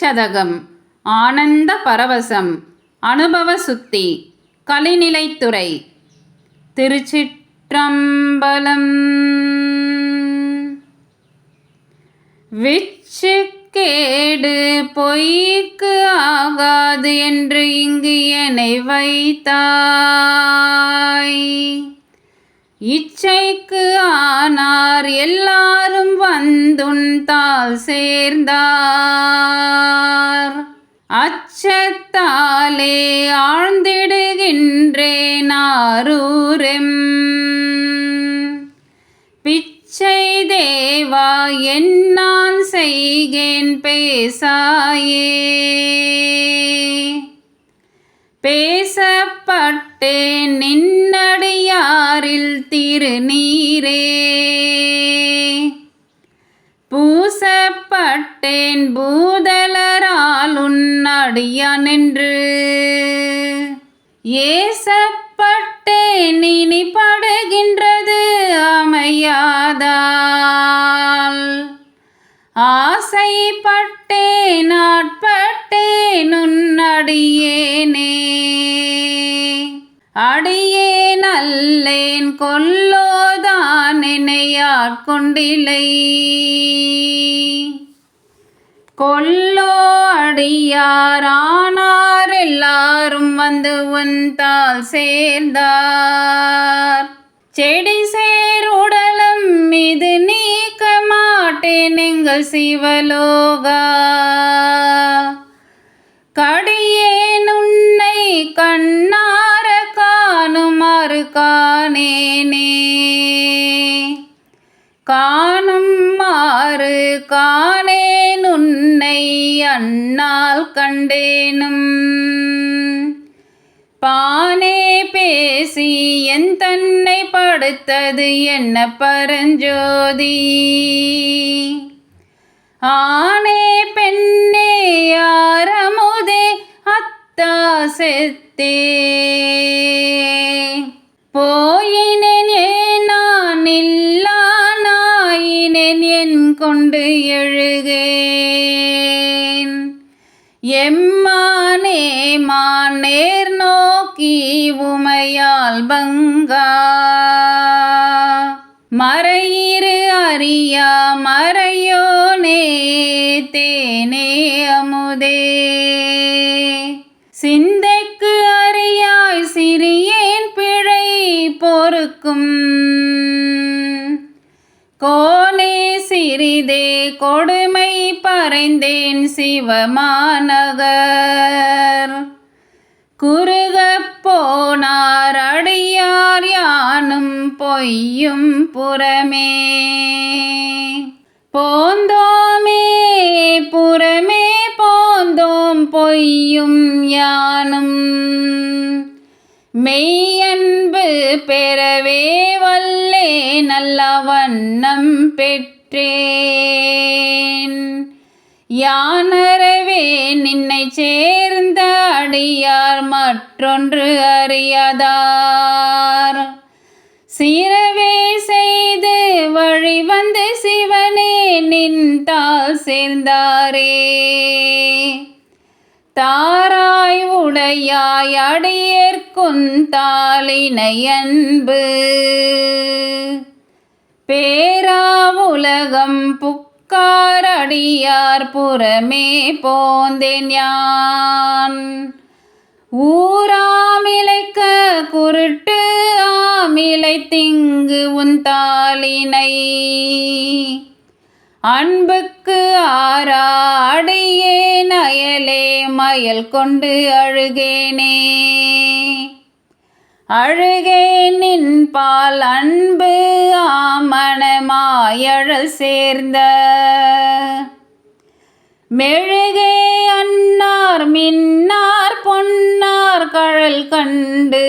திருச்சதகம் ஆனந்த பரவசம் அனுபவ சுத்தி கலிநிலைத்துறை திருச்சிற்றம்பலம். விச்சுக்கேடு பொய்க்கு ஆகாது என்று இங்கு என்னை வைத்தாய். இச்சைக்கு ஆனார் எல்லாரும் வந்துண்டால் சேர்ந்தார். அச்சத்தாலே ஆழ்ந்திடுகின்றேன் ஆரூரெம் பிச்சை தேவா என்னான் செய்கேன் பேசாயே. பேசப்பட்டேன் நின்னடியாரில் திருநீரே. பூசப்பட்டேன் பூதலரால் உன்னடியான் என்று. ஏசப்பட்டேன் இனி படுகின்றது அமையாதால். ஆசைப்பட்டேன் ஆட்பட்டேன் உன்னடியேனே அடியேன். என்னையாட்கொண்டிலை கொல்லோ அடியாரானார் எல்லாரும் வந்து உன்தால் சேர்ந்தார். செடி சேர் உடலம் இது நீக்க மாட்டேன் எங்கள் சிவலோகா. காணும் மாறு காணேன் உன்னை அன்னால் கண்டேனும். பானே பேசி என் தன்னை படுத்தது என்ன பரஞ்சோதி. ஆனே பெண்ணே யாரமுதே அத்தா செத்தே என் கொண்டு எழுகேன் எம்மானே மானேர் நோக்கி உமையால் பங்கா. மறையிரு அறியா மறையோனே தேனே அமுதே. சிந்தைக்கு அறியாய் சிறியேன் பிழை பொறுக்கும் கொடுமை பறைந்தேன் சிவமாநகர் குறுகப் போனார் அடியார் யானும் பொய்யும் புறமே. போந்தோமே புறமே போந்தோம் பொய்யும் யானும். மெய்யன்பு பெறவே வல்லே நல்ல வண்ணம் பெற்று பெற்றேன். யானரவே நின்னை சேர்ந்த அடியார் மற்றொன்று அறியாதார். சிறவே செய்து வழி வந்து சிவனே நின்றால் சேர்ந்தாரே. தாராய் உடையாய் அடியேற்குந்தாளினை அன்பு. பேராவுலகம் புக்காரடியார் புறமே போந்தேன் யான். ஊராமிலைக்க குருட்டு ஆமிலை திங்கு உன் தாளினை. அன்புக்கு ஆரா அடியே நயலே மயல் கொண்டு அழுகேனே. அழுகே நின் பால் அன்பு ஆமணமாயழல் சேர்ந்த. மெழுகே அன்னார் மின்னார் பொன்னார் கழல் கண்டு.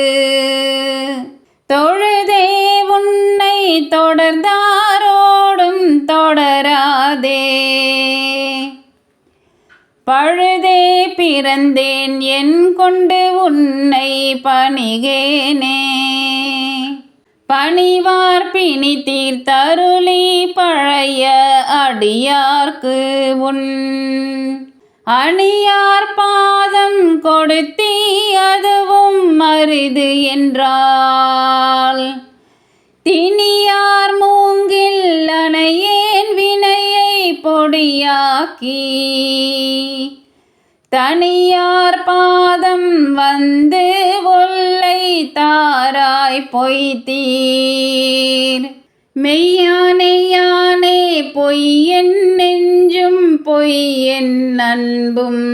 தொழுதே உன்னை தொடர்ந்தாரோடும் தொடராதே. பழுதே பிறந்தேன் என் கொண்டு உன்னை பணிகேனே. பணிவார் பிணி தீர்த்தருளி பழைய அடியார்க்கு உன். அணியார் பாதம் கொடுத்தி அதுவும் அரிது என்றார். பொடியாக்கி தனியார் பாதம் வந்து ஒல்லை தாராய் பொய்த்தீர். மெய்யானே யானே பொய்யென் நெஞ்சும் பொய்யன் அன்பும்.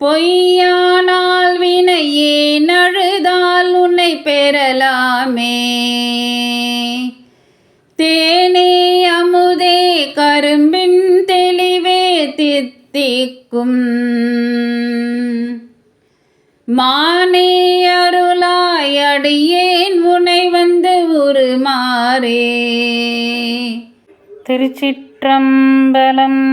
பொய்யானால் வினையே நழுதால் உன்னை பெறலாமே. தேனே அமுதே கரும்பின் தெளிவே தித்திக்கும். மானே அருளாய் அடியேன் உனை வந்து உருமாறே. திருச்சிற்றம்பலம்